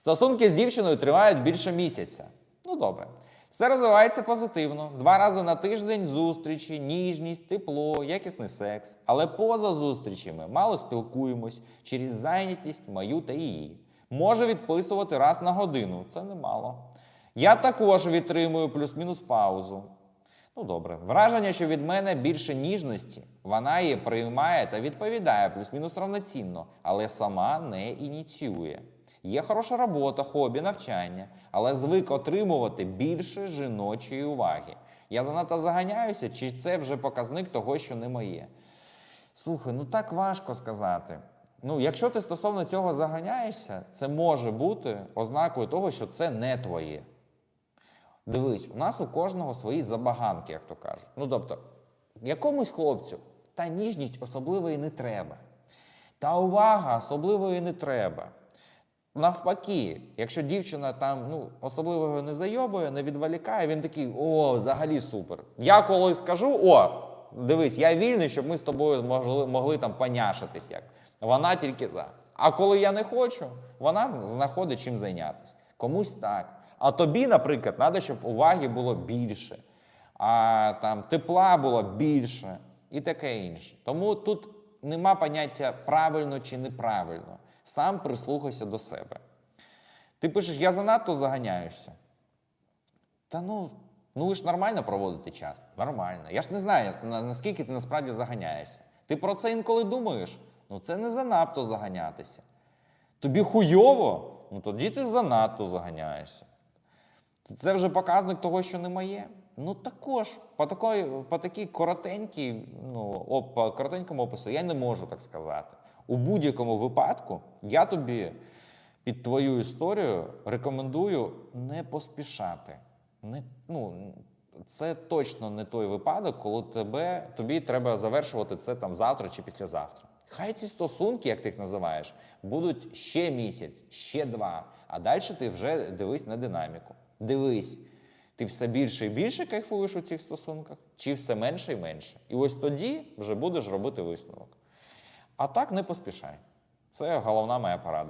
Стосунки з дівчиною тривають більше місяця. Ну добре. Все розвивається позитивно. Два рази на тиждень зустрічі, ніжність, тепло, якісний секс. Але поза зустрічами мало спілкуємось через зайнятість мою та її. Може відписувати раз на годину, це немало. Я також відтримую плюс-мінус паузу. Ну добре, враження, що від мене більше ніжності, вона її приймає та відповідає плюс-мінус равноцінно, але сама не ініціює. Є хороша робота, хобі, навчання, але звик отримувати більше жіночої уваги. Я занадто заганяюся, чи це вже показник того, що не моє. Слухай, ну так важко сказати. Ну, якщо ти стосовно цього заганяєшся, це може бути ознакою того, що це не твоє. Дивись, у нас у кожного свої забаганки, як то кажуть. Ну тобто, якомусь хлопцю та ніжність особливої не треба, та увага особливої не треба. Навпаки, якщо дівчина там ну, особливого не зайобує, не відволікає, він такий: о, взагалі супер. Я коли скажу, о, дивись, я вільний, щоб ми з тобою могли, могли там поняшитись як. Вона тільки за. А коли я не хочу, вона знаходить чим зайнятися. Комусь так. А тобі, наприклад, треба, щоб уваги було більше, а там тепла було більше і таке інше. Тому тут нема поняття правильно чи неправильно. Сам прислухайся до себе. Ти пишеш, я занадто заганяюся. Та ну, ну ви ж нормально проводите час? Нормально. Я ж не знаю, наскільки ти насправді заганяєшся. Ти про це інколи думаєш? Ну це не занадто заганятися. Тобі хуйово? Ну тоді ти занадто заганяєшся. Це- вже показник того, що не моє. Ну також по такій, по такій коротенькій, ну, по коротенькому опису я не можу так сказати. У будь-якому випадку я тобі під твою історію рекомендую не поспішати. Не, ну, це точно не той випадок, коли тебе, тобі треба завершувати це там завтра чи післязавтра. Хай ці стосунки, як ти їх називаєш, будуть ще місяць, ще два. А далі ти вже дивись на динаміку. Дивись, ти все більше і більше кайфуєш у цих стосунках, чи все менше і менше. І ось тоді вже будеш робити висновок. А так не поспішай. Це головна моя порада.